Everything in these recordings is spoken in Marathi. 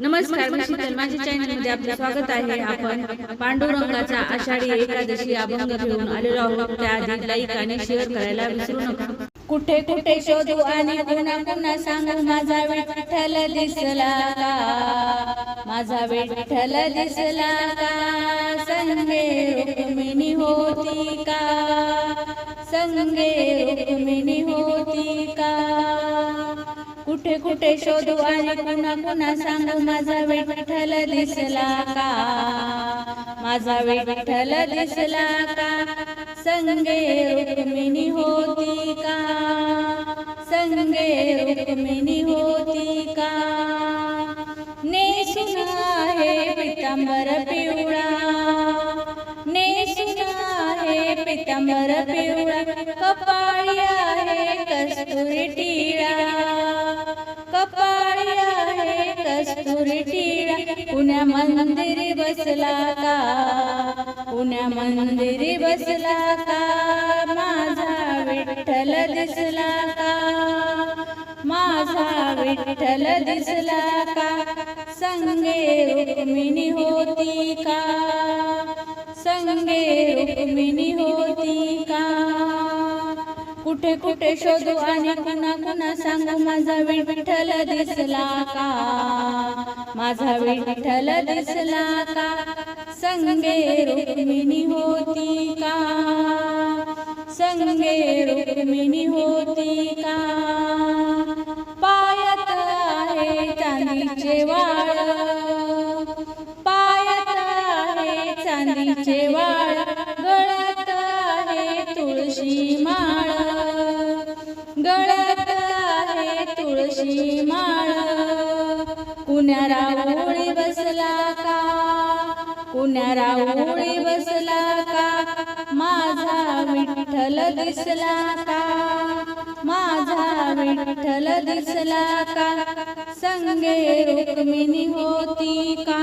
नमस्कार मी शीतल माझ्या चॅनलमध्ये आपले स्वागत आहे. आपण पांडुरंगाचा आषाढी एकादशी अभंग घेऊन आलेलो आहोत. त्याआधी लाईक आणि शेअर करायला विसरू नका. कुठे कुठे शोधू आणि पुन्हा पुन्हा सांगू माझा विठ्ठल दिसला का? माझा विठ्ठल दिसला का? संगे रुक्मिणी होती का? संगे रुक्मिणी होती का? कुठे कुठे शोधू आणि पुन्हा पुन्हा सांगू माझा विठ्ठल दिसला का? माझा विठ्ठल दिसला का? संगे रुक्मिणी होती का? संगे रुक्मिणी होती का? नेसून आहे पितांबर पिवळा नेसून आहे पितांबर पिवळा कपाळ टिळा पुण्या मंदिरी बसला का? पुण्या मंदिरी बसला का? माझा विठ्ठल दिसला का? माझा विठ्ठल दिसला का? संगे रुक्मिणी होती का? संगे रुक्मिणी होती कुठे कुठे शोधू आणि कुणा कुणा सांगू माझा विठ्ठल दिसला का? माझा विठ्ठल दिसला का? संगे रुक्मिणी होती का? संगे रुक्मिणी होती का? पायत आहे चांदीचे वाळ. पायत आहे चांदीचे वाळ. गळत आहे तुळशी माळ. तुळशी माळ कुण्या ओळी बसला का? कुण्या ओळी बसला का? माझा विठ्ठल दिसला का? माझा विठ्ठल दिसला का? संगे रुक्मिणी होती का?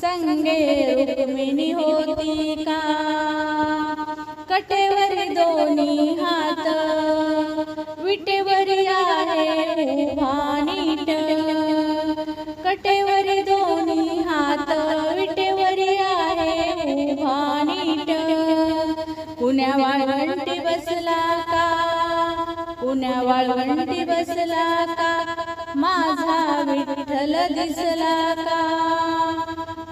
संगे रुक्मिणी होती का? कटेवर दोन्ही हात विटेवरी आहे भानीट कटेवर दोन्ही हात विटेवरी आहे भानीट पुण्या वाळवंटी बसला का? पुण्या वाळवंटी बसला का? माझा विठ्ठल दिसला का?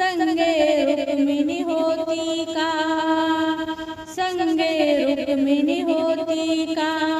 संगे रुक्मिणी होती का? संगे रुक्मिणी होती का?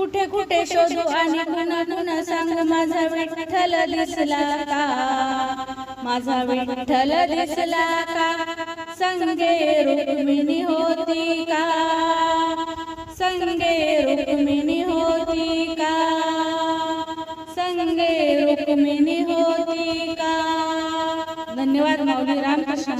कुठे कुठे शोधू आणि म्हणून सांग माझा विठ्ठल दिसला का? माझा विठ्ठल दिसला का? संगे रुक्मिणी होती का? संगे रुक्मिणी होती का? संगे रुक्मिणी होती का? धन्यवाद माऊली रामकृष्ण